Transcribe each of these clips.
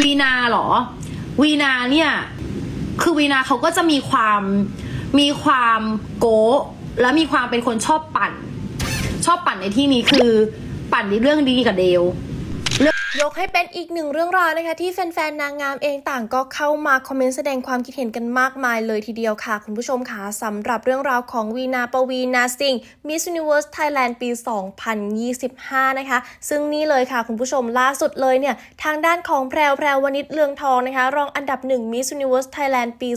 วีนาเหรอ วีนาเนี่ย คือวีนาเขาก็จะมีความมีความโก้และมีความเป็นคนชอบปั่น ชอบปั่นในที่นี้คือ ปั่นในเรื่องดีกับเดลยกให้เป็นอีกหนึ่งเรื่องราวนะคะ ที่แฟนๆ นางงามเองต่างก็เข้ามาคอมเมนต์แสดงความคิดเห็นกันมากมายเลยทีเดียวค่ะ คุณผู้ชมค่ะสำหรับเรื่องราวของวีนาปวีนาสิง Miss Universe Thailand ปี 2025 นะคะ ซึ่งนี่เลยค่ะ คุณผู้ชมล่าสุดเลยเนี่ย ทางด้านของแพรวแพรวนิชเลืองทองนะคะ รองอันดับหนึ่ง Miss Universe Thailand ปี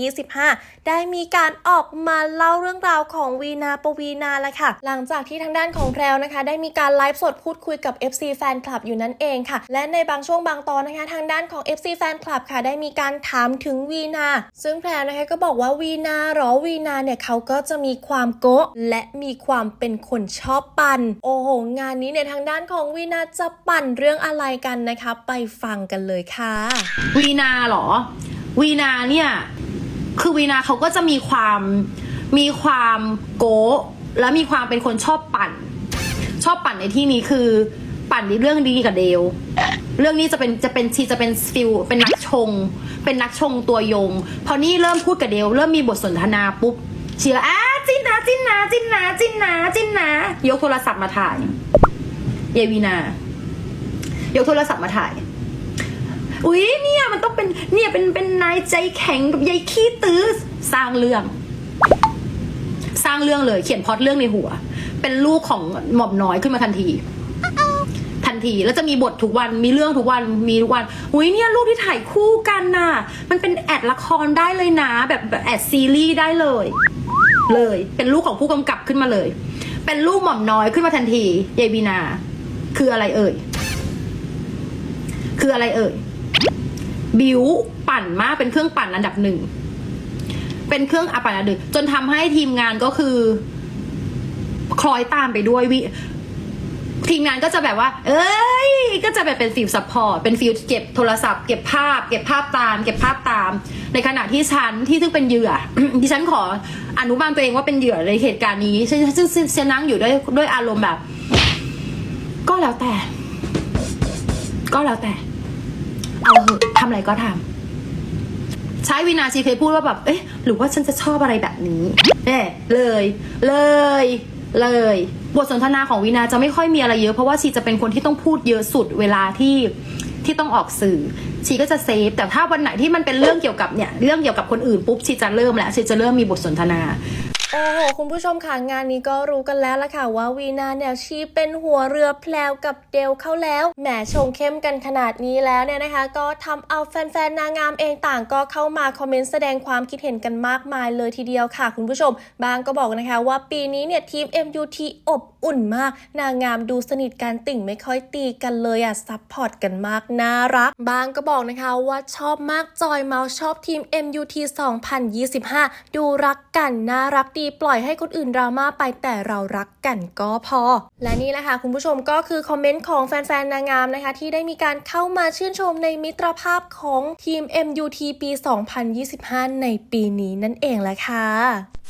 2025 ได้มีการออกมาเล่าเรื่องราวของวีนาปวีนาแล้วค่ะ หลังจากที่ทางด้านของแพรวนะคะ ได้มีการไลฟ์สดพูดคุยกับ FC แฟนคลับอยู่นั่นเองค่ะ และในบางช่วงบางตอนนะคะ ทางด้านของ FC แฟนคลับค่ะ ได้มีการถามถึงวีนา ซึ่งแพรนะคะก็บอกว่าวีนาหรอวีนาเนี่ยเขาก็จะมีความโกะและมีความเป็นคนชอบปั่น โอ้โห งานนี้เนี่ยทางด้านของวีนาจะปั่นเรื่องอะไรกันนะคะ ไปฟังกันเลยค่ะ วีนาหรอ วีนาเนี่ย คือวีนาเขาก็จะมีความมีความโก้และมีความเป็นคนชอบปั่น ชอบปั่นในที่นี้คือ ปั่นในเรื่องดีกับเดลเรื่องนี้จะเป็นจะเป็นชีจะเป็นฟิลเป็นนักชง เป็นนักชงตัวยง พอนี่เริ่มพูดกับเดลเริ่มมีบทสนทนาปุ๊บเชีละอ้าจินนะจินนะจินนะจินนะจินนะยกโทรศัพท์มาถ่ายเยวีนายกโทรศัพท์มาถ่ายอุ๊ยเนี่ยมันต้องเป็นเนี่ยเป็นเป็นนายใจแข็งกับยายขี้ตื้อสร้างเรื่อง สร้างเรื่องเลย เขียนพอตเรื่องในหัว เป็นลูกของหม่อมน้อยขึ้นมาทันที ที แล้วจะมีบททุกวันมีเรื่องทุกวันมีทุกวันอุ้ยเนี่ยรูปที่ถ่ายคู่กันน่ะ มันเป็นแอดละครได้เลยนะ แบบแอดซีรีส์ได้เลย เลยเป็นลูกของผู้กำกับขึ้นมาเลย เป็นลูกหม่อมน้อยขึ้นมาทันทียายบีนา คืออะไรเอ่ย คืออะไรเอ่ย บิวปั่นมากเป็นเครื่องปั่นอันดับหนึ่งเป็นเครื่องอัปั่นอันดับหนึ่งจนทำให้ทีมงานก็คือ คล้อยตามไปด้วยวิ ทีมงานก็จะแบบว่า เอ้ย ก็จะแบบเป็นฟิลซัพพอร์ต เป็นฟิลเก็บโทรศัพท์ เก็บภาพ เก็บภาพตาม เก็บภาพตาม ในขณะที่ฉันที่ซึ่งเป็นเหยื่อ ที่ฉันขออนุบาลตัวเองว่าเป็นเหยื่อในเหตุการณ์นี้ซึ่งซึ่งฉันนั่งอยู่ด้วยด้วยอารมณ์แบบ ก็แล้วแต่ ก็แล้วแต่ เอาเถอะทำอะไรก็ทำใช้วินาชีเคยพูดว่าแบบ เอ๊ะ หรือว่าฉันจะชอบอะไรแบบนี้เน่เลย เลย เลย บทสนทนาของวินาจะไม่ค่อยมีอะไรเยอะเพราะว่าชีจะเป็นคนที่ต้องพูดเยอะสุดเวลาที่ที่ต้องออกสื่อชีก็จะเซฟแต่ถ้าวันไหนที่มันเป็นเรื่องเกี่ยวกับเนี่ยเรื่องเกี่ยวกับคนอื่นปุ๊บชีจะเริ่มแล้วชีจะเริ่มมีบทสนทนา โอ้โห คุณผู้ชมค่ะงานนี้ก็รู้กันแล้วละค่ะ ว่าวีนาเนี่ยชีเป็นหัวเรือแพลวกับเดลเข้าแล้วแหมชงเข้มกันขนาดนี้แล้วเนี่ยนะคะ ก็ทำเอาแฟนๆนางงามเองต่างก็เข้ามาคอมเมนต์แสดงความคิดเห็นกันมากมายเลยทีเดียวค่ะ คุณผู้ชม บางก็บอกนะคะว่าปีนี้เนี่ยทีม MUT อบอุ่นมาก นางงามดูสนิทกันติ่งไม่ค่อยตีกันเลยอะซัพพอร์ตกันมากน่ารัก บางก็บอกนะคะว่าชอบมากจอยเมาชอบทีม MUT 2025 ดูรักกันน่ารักดีปล่อยให้คนอื่นดราม่าไปแต่เรารักกันก็พอ และนี่แหละค่ะคุณผู้ชมก็คือคอมเมนต์ของแฟนๆ นางงามนะคะ ที่ได้มีการเข้ามาชื่นชมในมิตรภาพของทีม MUT ปี 2025 ในปีนี้นั่นเองแหละค่ะ